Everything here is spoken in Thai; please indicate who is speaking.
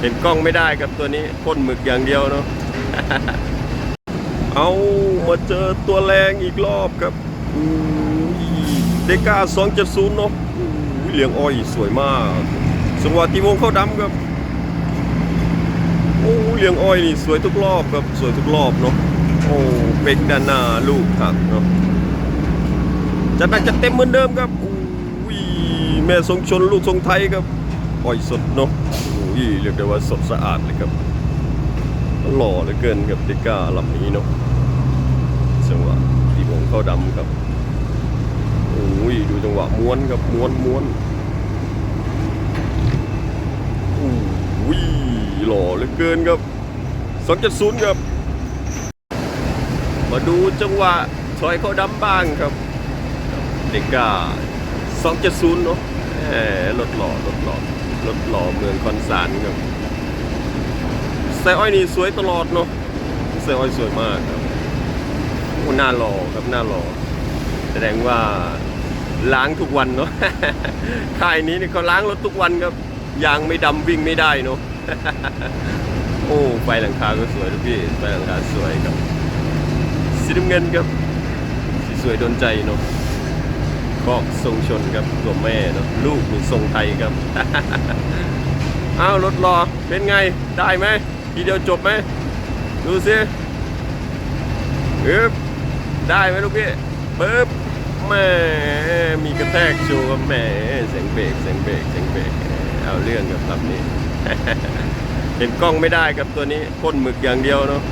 Speaker 1: เห็นกล้องไม่ได้ครับตัวนี้พ่นหมึกอย่างเดียวเนาะเอามาเจอตัวแรงอีกรอบครับเดก้า270 เนาะอู้ยเหลียงอ้อยสวยมากสังหวะตีวงเข้าดำครับโอ้เหลียงอ้อยนี่สวยทุกรอบครับสวยทุกรอบเนาะโอ้เป็กด้านหน้าลูกหักเนาะจัดหนักจัดเต็มเหมือนเดิมครับอู้ยแม่ทรงชนลูกทรงไทยครับอ้อยสดเนาะ อู้ยเรียกได้ว่าสดสะอาดเลยครับ หล่อเหลือเกินครับเดก้าลำนี้เนาะจังหวะตีวงเข้าดำครับโอ้ยดูจังหวะม้วนครับม้วนม้วนโอ้ยหล่อเหลือเกินครับสองจุดศูนย์ครับ มาดูจังหวะถอยเข้าดำบ้างครับเด็กกาสองจุดศูนย์เนาะ รถหล่อรถหล่อรถหล่อเมืองคอนสารครับใส่อ้อยนี่สวยตลอดเนาะใส่อ้อยสวยมากครับโอ้หน้ารอครับหน้ารอแสดงว่าล้างทุกวันเนาะค่ายนี้นี่เขาล้างรถทุกวันครับยางไม่ดำวิ่งไม่ได้เนาะโอ้ไฟหลังคาก็สวยทุกพี่ไฟหลังคาสวยครับสีน้ำเงินครับสีสวยโดนใจเนาะ ก็ทรงชนครับตัวแม่เนาะลูกมีทรงไทยครับ อ้าวรถรอเป็นไงได้ไหมทีเดียวจบไหมดูสิปึ๊บได้ไหมลูกพี่ปึ๊บแหม่มีกระแทกโชว์ครับแหม่เสียงเบรกเสียงเบรกเสียงเบรกเอาเรื่องกับลำนี้ เห็นกล้องไม่ได้ครับตัวนี้พ่นหมึกอย่างเดียวเนาะ